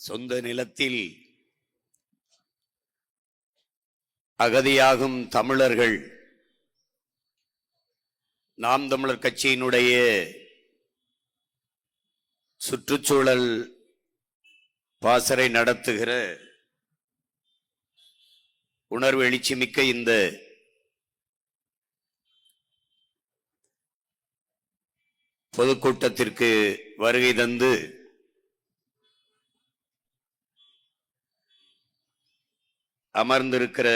சொந்த நிலத்தில் அகதியாகும் தமிழர்கள் நாம் தமிழர் கட்சியினுடைய சுற்றுச்சூழல் பாசறை நடத்துகிற உணர்வு எழுச்சி மிக்க இந்த பொதுக்கூட்டத்திற்கு வருகை தந்து அமர்ந்திருக்கிற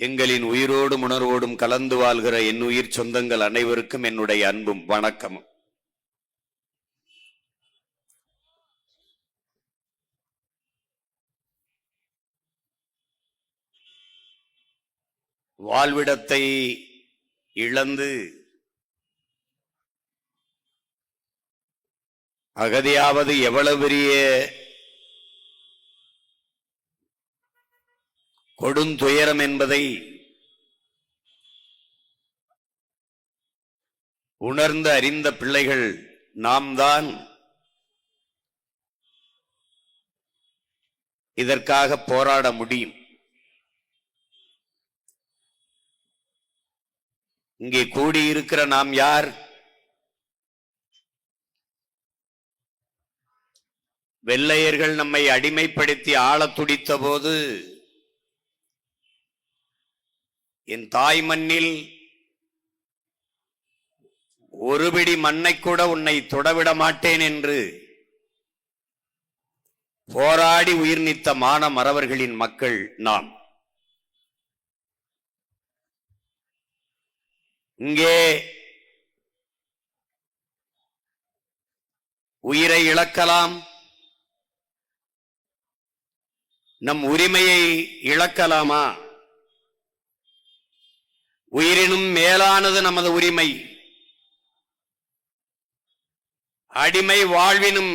எங்களின் உயிரோடும் உணர்வோடும் கலந்து வாழ்கிற என் உயிர் சொந்தங்கள் அனைவருக்கும் என்னுடைய அன்பும் வணக்கமும். வாழ்விடத்தை இழந்து அகதியாவது எவ்வளவு பெரிய கொடுந்துயரம் என்பதை உணர்ந்து அறிந்த பிள்ளைகள் நாம் தான் இதற்காக போராட முடியும். இங்கே கூடியிருக்கிற நாம் யார்? வெள்ளையர்கள் நம்மை அடிமைப்படுத்தி ஆள துடித்த போது என் தாய் மண்ணில் ஒருபிடி மண்ணை கூட உன்னை தொடவிட மாட்டேன் என்று போராடி உயிர் நீத்த மான மறவர்களின் மக்கள் நாம். இங்கே உயிரை இழக்கலாம். நம் உரிமையை இழக்கலாமா? உயிரினும் மேலானது நமது உரிமை. அடிமை வாழ்வினும்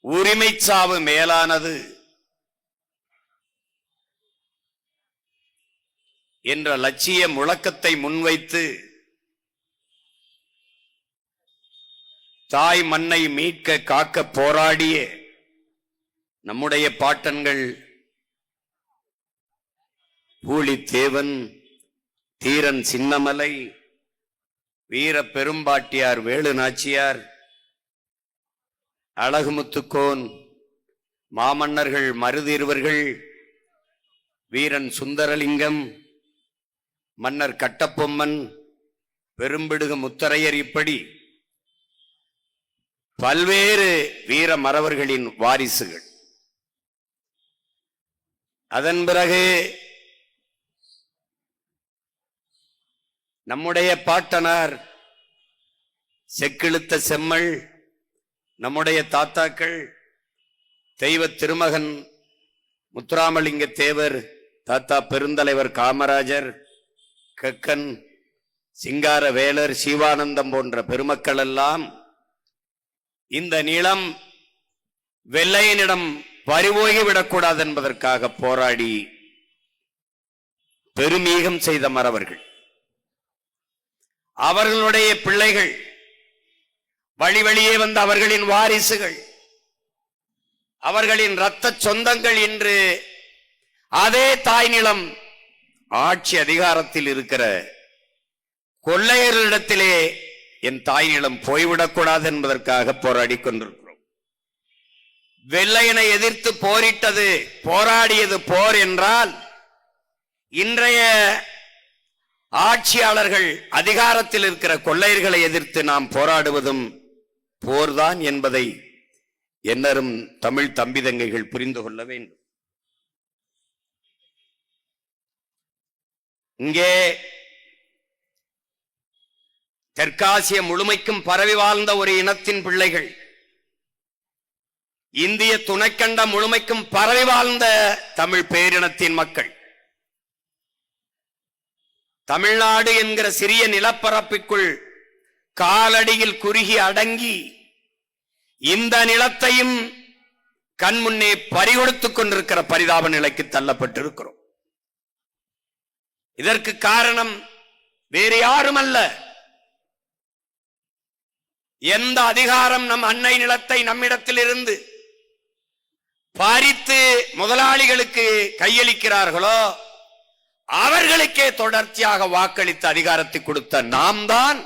உரிமை சாவு மேலானது என்ற லட்சிய முழக்கத்தை முன்வைத்து தாய் மண்ணை மீட்க காக்க போராடிய நம்முடைய பாட்டன்கள் பூலித்தேவன் தீரன் சின்னமலை வீர பெரும்பாட்டியார் வேலு நாச்சியார் அழகுமுத்துக்கோன் மாமன்னர்கள் மருதிருவர்கள் வீரன் சுந்தரலிங்கம் மன்னர் கட்டப்பொம்மன் பெரும்பிடுகு முத்தரையர் இப்படி பல்வேறு வீர மறவர்களின் வாரிசுகள். அதன் பிறகு நம்முடைய பாட்டனார் செக்கிழுத்த செம்மல் நம்முடைய தாத்தாக்கள் தெய்வ திருமகன் முத்துராமலிங்க தேவர் தாத்தா பெருந்தலைவர் காமராஜர் கக்கன் சிங்கார வேலர் சிவானந்தம் போன்ற பெருமக்கள் எல்லாம் இந்த நிலம் வெள்ளையனிடம் பறிவோகிவிடக்கூடாது என்பதற்காக போராடி பெருமீகம் செய்த மறவர்கள். அவர்களுடைய பிள்ளைகள் வழி வழியே வந்த அவர்களின் வாரிசுகள் அவர்களின் இரத்த சொந்தங்கள் இன்று அதே தாய் நிலம் ஆட்சி அதிகாரத்தில் இருக்கிற கொள்ளையர்களிடத்திலே என் தாய் நிலம் போய்விடக்கூடாது என்பதற்காக போராடி கொண்டிருக்கிறோம். வெள்ளையனை எதிர்த்து போரிட்டது போராடியது போர் என்றால் இன்றைய ஆட்சியாளர்கள் அதிகாரத்தில் இருக்கிற கொள்ளையர்களை எதிர்த்து நாம் போராடுவதும் போர்தான் என்பதை என்னரும் தமிழ் தம்பிதங்கைகள் புரிந்து கொள்ள வேண்டும். இங்கே தெற்காசிய முழுமைக்கும் பரவி வாழ்ந்த ஒரு இனத்தின் பிள்ளைகள் இந்திய துணைக்கண்ட முழுமைக்கும் பரவி வாழ்ந்த தமிழ் பேரினத்தின் மக்கள் தமிழ்நாடு என்கிற சிறிய நிலப்பரப்பிற்குள் காலடியில் குறுகி அடங்கி இந்த நிலத்தையும் கண் முன்னே பறிகொடுத்துக் கொண்டிருக்கிற பரிதாப நிலைக்கு தள்ளப்பட்டிருக்கிறோம். இதற்கு காரணம் வேறு யாரும் அல்ல எந்த அதிகாரம் நம் அன்னை நிலத்தை நம்மிடத்தில் இருந்து பறித்து முதலாளிகளுக்கு கையளிக்கிறார்களோ அவர்களுக்கே தொடர்ச்சியாக வாக்களித்த அதிகாரத்தை கொடுத்த நாம் தான்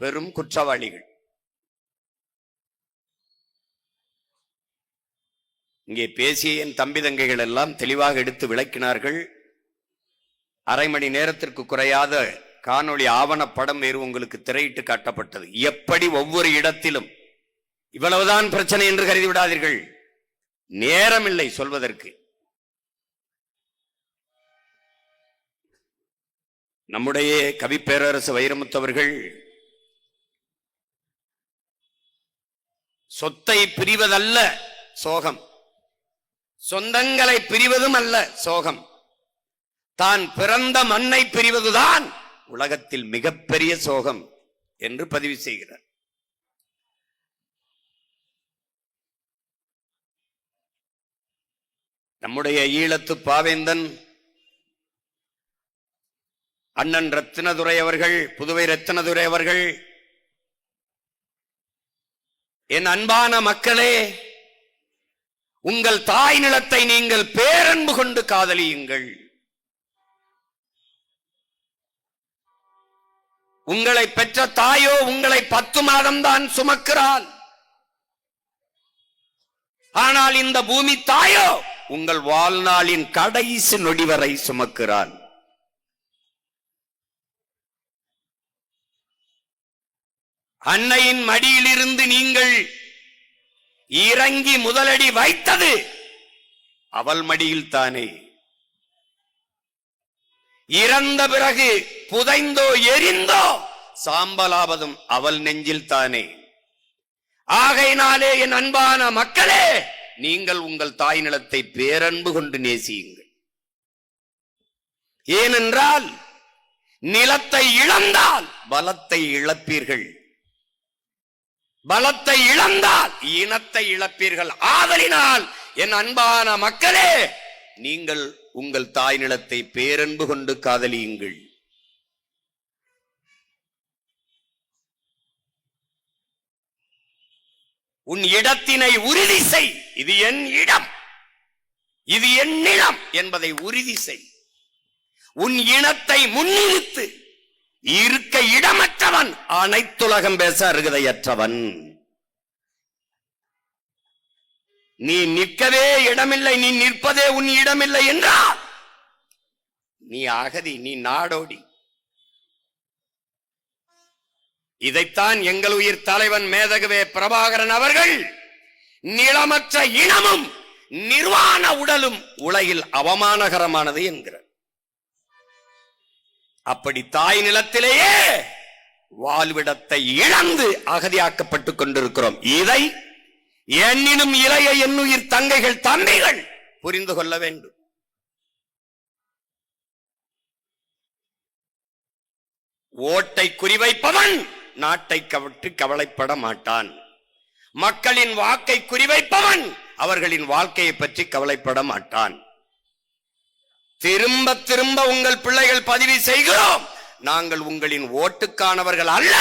பெரும் குற்றவாளிகள். இங்கே பேசிய என் தம்பி தங்கைகள் எல்லாம் தெளிவாக எடுத்து விளக்கினார்கள். அரை மணி நேரத்திற்கு குறையாத காணொளி ஆவணப்படம் வேறு உங்களுக்கு திரையிட்டு காட்டப்பட்டது. எப்படி ஒவ்வொரு இடத்திலும் இவ்வளவுதான் பிரச்சனை என்று கருதி விடாதீர்கள். நேரமில்லை சொல்வதற்கு. நம்முடைய கவி பேரரசு வைரமுத்தவர்கள் சொத்தை பிரிவதல்ல சோகம். சொந்தங்களை பிரிவதும் அல்ல சோகம். தான் பிறந்த மண்ணை பிரிவதுதான் உலகத்தில் மிகப்பெரிய சோகம் என்று பதிவு செய்கிறார். நம்முடைய ஈழத்து பாவேந்தன் அண்ணன் ரத்தினதுரை அவர்கள் புதுவை ரத்தினதுரை அவர்கள். என் அன்பான மக்களே உங்கள் தாய் நிலத்தை நீங்கள் பேரன்பு கொண்டு காதலியுங்கள். உங்களை பெற்ற தாயோ உங்களை பத்து மாதம் தான் சுமக்கிறாள். ஆனால் இந்த பூமி தாயோ உங்கள் வாழ்நாளின் கடைசி நொடி வரை சுமக்கிறாள் அன்னையின் மடியிலிருந்து நீங்கள் இறங்கி முதலடி வைத்தது அவள் மடியில் தானே. இறந்த பிறகு புதைந்தோ எரிந்தோ சாம்பலாவதும் அவள் நெஞ்சில் தானே. ஆகையினாலே என் அன்பான மக்களே நீங்கள் உங்கள் தாய் நிலத்தை பேரன்பு கொண்டு நேசியுங்கள். ஏனென்றால் நிலத்தை இழந்தால் பலத்தை இழப்பீர்கள். பலத்தை இழந்தால் இனத்தை இழப்பீர்கள். ஆதலினால் என் அன்பான மக்களே நீங்கள் உங்கள் தாய் நிலத்தை பேரன்பு கொண்டு காதலியுங்கள். உன் இடத்தினை உறுதி செய். இது என் இடம். இது என் நிலம் என்பதை உறுதி செய். உன் இனத்தை முன்னிறுத்து. இருக்க இடமற்றவன். அனைத்துலகம் பேச அருகதையற்றவன் நீ நிற்கவே இடமில்லை நீ நிற்பதே உன் இடமில்லை என்றால் நீ அகதி நீ நாடோடி. இதைத்தான் எங்கள் உயிர் தலைவன் மேதகவே பிரபாகரன் அவர்கள் நிலமற்ற இனமும் நிர்வாண உடலும் உலகில் அவமானகரமானது என்கிறார். அப்படி தாய் நிலத்திலேயே வாழ்விடத்தை இழந்து அகதியாக்கப்பட்டுக் கொண்டிருக்கிறோம். இதை எண்ணினும் இளைய எண்ணுயிர் தங்கைகள் தம்பிகள் புரிந்து கொள்ள வேண்டும். ஓட்டை குறிவைப்பவன் நாட்டை கவற்றி கவலைப்பட மாட்டான். மக்களின் வாக்கை குறிவைப்பவன் அவர்களின் வாழ்க்கையை பற்றி கவலைப்பட மாட்டான். திரும்ப திரும்ப உங்கள் பிள்ளைகள் பதிவு செய்கிறோம். நாங்கள் உங்களின் ஓட்டுக்கானவர்கள் அல்ல.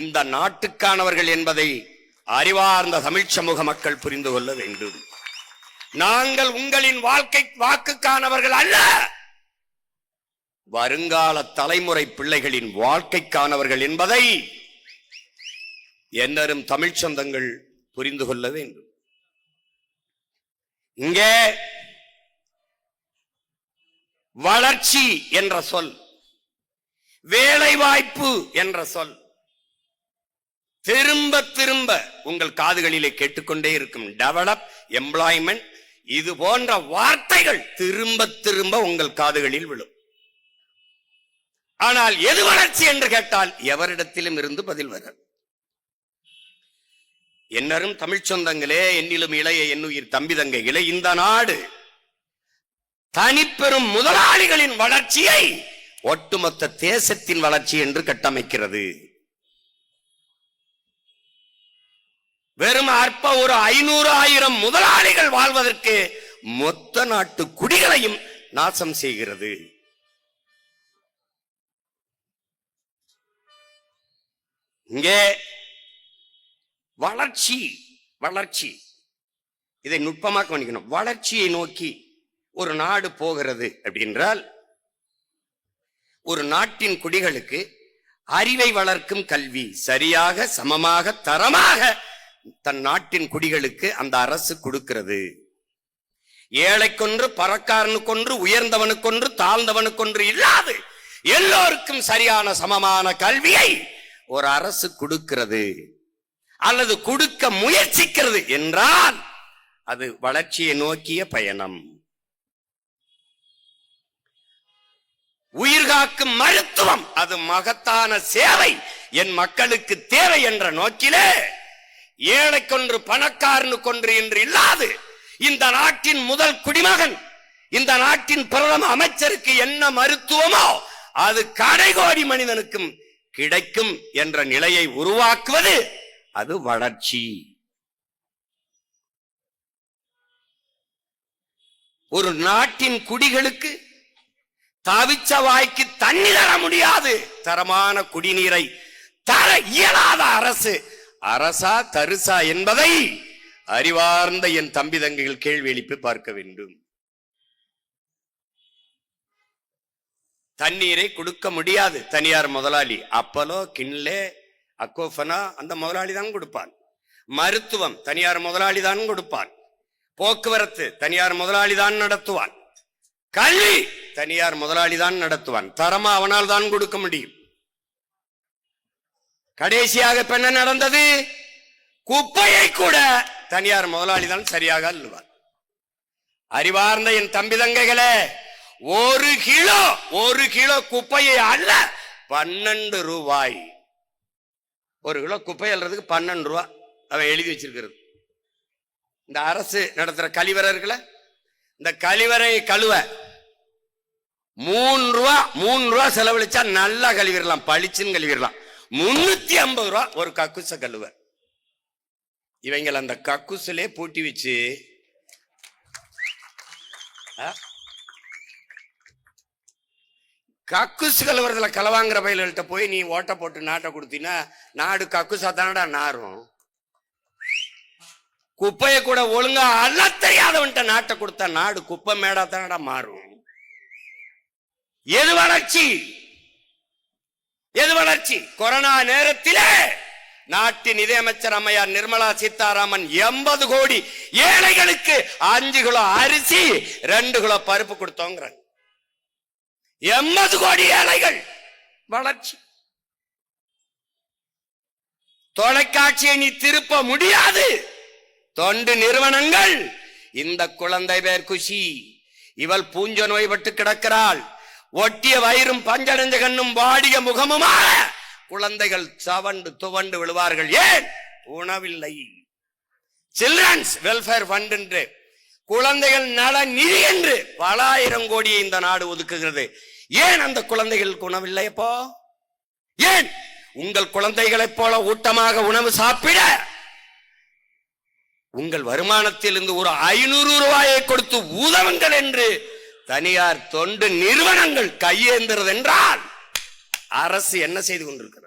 இந்த நாட்டுக்கானவர்கள் என்பதை அறிவார்ந்த தமிழ் சமூக மக்கள் புரிந்து கொள்ள வேண்டும். நாங்கள் உங்களின் வாழ்க்கை வாக்குக்கானவர்கள் அல்ல. வருங்கால தலைமுறை பிள்ளைகளின் வாழ்க்கைக்கானவர்கள் என்பதை என்னரும் தமிழ் சொந்தங்கள் புரிந்து கொள்ள வேண்டும். இங்கே வளர்ச்சி என்ற சொல் வேலை வாய்ப்பு என்ற சொல். திரும்ப திரும்ப உங்கள் காதுகளிலே கேட்டுக்கொண்டே இருக்கும் டெவலப் எம்ப்ளாய்மெண்ட் இது போன்ற வார்த்தைகள் திரும்ப திரும்ப உங்கள் காதுகளில் விழும். ஆனால் எது வளர்ச்சி என்று கேட்டால் எவரிடத்திலும் இருந்து பதில் வர என்னரும் தமிழ் சொந்தங்களே என்னிலும் இளைய என்னுயிர் தம்பி தங்கைகளே இந்த நாடு தனிப்பெரும் முதலாளிகளின் வளர்ச்சியை ஒட்டுமொத்த தேசத்தின் வளர்ச்சி என்று கட்டமைக்கிறது. வெறும் அற்ப ஒரு ஐநூறு ஆயிரம் முதலாளிகள் வாழ்வதற்கு மொத்த நாட்டு குடிகளையும் நாசம் செய்கிறது. இங்கே வளர்ச்சி வளர்ச்சி. இதை நுட்பமாக கவனிக்கணும். வளர்ச்சியை நோக்கி ஒரு நாடு போகிறது அப்படின்றால் ஒரு நாட்டின் குடிகளுக்கு அறிவை வளர்க்கும் கல்வி சரியாக சமமாக தரமாக தன் நாட்டின் குடிகளுக்கு அந்த அரசு கொடுக்கிறது. ஏழைக்கொன்று பறக்காரனுக்கொன்று உயர்ந்தவனுக்கொன்று தாழ்ந்தவனுக்கொன்று இல்லாது எல்லோருக்கும் சரியான சமமான கல்வியை ஒரு அரசு கொடுக்கிறது. அல்லது கொடுக்க முயற்சிக்கிறது என்றால் அது வளர்ச்சியை நோக்கிய பயணம். உயிர்காக்கும் மருத்துவம். அது மகத்தான சேவை. என் மக்களுக்கு தேவை என்ற நோக்கிலே ஏழை கொன்று பணக்காரனு கொன்று என்று இல்லாது. இந்த நாட்டின் முதல் குடிமகன் இந்த நாட்டின் பிரதம அமைச்சருக்கு என்ன மருத்துவமோ அது கடைகோடி மனிதனுக்கும் கிடைக்கும் என்ற நிலையை உருவாக்குவது அது வளர்ச்சி. ஒரு நாட்டின் குடிகளுக்கு தவிச்ச வாய்க்கு தண்ணி தர முடியாது. தரமான குடிநீரை தர இயலாத அரசு. அரசா தருசா என்பதை அறிவார்ந்த என் தம்பி தங்கைகள் கேள்வி எழுப்பி பார்க்க வேண்டும். தண்ணீரை கொடுக்க முடியாது தனியார் முதலாளி. அப்பலோ கிண்லே அக்கோஃபனா அந்த முதலாளி தான் கொடுப்பான். மருத்துவம் தனியார் முதலாளி தான் கொடுப்பான். போக்குவரத்து தனியார் முதலாளி தான் நடத்துவான். கல்வி! தனியார் முதலாளி தான் நடத்துவான். தரமா அவனால் தான் கொடுக்க முடியும். கடைசியாக இப்ப என்ன நடந்தது? குப்பையை கூட தனியார் முதலாளி தான் சரியாக அள்ளுவார். அறிவார்ந்த என் தம்பி தங்கைகளே ஒரு கிலோ ஒரு கிலோ குப்பையை அல்ல பன்னெண்டு ரூபாய். ஒரு கிலோ குப்பை அல்றதுக்கு பன்னெண்டு ரூபாய் அவன் எழுதி வச்சிருக்கிறது. இந்த அரசு நடத்துற கழிவறை இருக்குல்ல இந்த கழிவறை கழுவ. மூணு ரூபா மூணு ரூபா செலவழிச்சா நல்லா கழுவிடலாம் பளிச்சுன்னு கழுவிடலாம். முன்னூத்தி ஐம்பது ரூபா ஒரு கக்குச கழுவ. இவங்களை அந்த கக்குசிலே பூட்டி வச்சு ஆ? கக்குசு கழுவுறதுல கலவாங்கிற பயில்கள்ட்ட போய் நீ ஓட்ட போட்டு நாட்டை கொடுத்தீங்கன்னா நாடு கக்குசா தானடா நாரும். குப்பையை கூட ஒழுங்கா அல்ல தெரியாதவன்ட்ட நாட்டை கொடுத்தா நாடு குப்பை மேடா தானடா மாறும்? எது வளர்ச்சி? எது வளர்ச்சி? கொரோனா நேரத்திலே நாட்டின் நிதியமைச்சர் அம்மையார் நிர்மலா சீதாராமன் எண்பது கோடி ஏழைகளுக்கு அஞ்சு கிலோ அரிசி ரெண்டு கிலோ பருப்பு கொடுத்தோங்கிறாங்க எண்பது கோடி ஏழைகள் வளர்ச்சி. தொலைக்காட்சியை நீ திருப்ப முடியாது. தொண்டு நிறுவனங்கள். இந்த குழந்தை பேர் குஷி. இவள் பூஞ்ச நோய்பட்டு கிடக்கிறாள். ஒட்டிய வயிறும் பஞ்சடைஞ்ச கண்ணும் வாடிய முகமுமாக குழந்தைகள் சவண்டு துவண்டு விழுவார்கள். ஏன்? உணவில்லை. சில்ட்ரன்ஸ் வெல்ஃபேர் ஃபண்ட் என்று. குழந்தைகள் நல நிதி என்று பல ஆயிரம் கோடியை இந்த நாடு ஒதுக்குகிறது. ஏன் அந்த குழந்தைகளுக்கு உணவில்லை அப்போ? ஏன்? உங்கள் குழந்தைகளைப் போல ஊட்டமாக உணவு சாப்பிட உங்கள் வருமானத்திலிருந்து ஒரு ஐநூறு ரூபாயை கொடுத்து உதவுங்கள் என்று தனியார் தொண்டு நிறுவனங்கள் கையேந்திரது என்றால் அரசு என்ன செய்து கொண்டிருக்கிறது?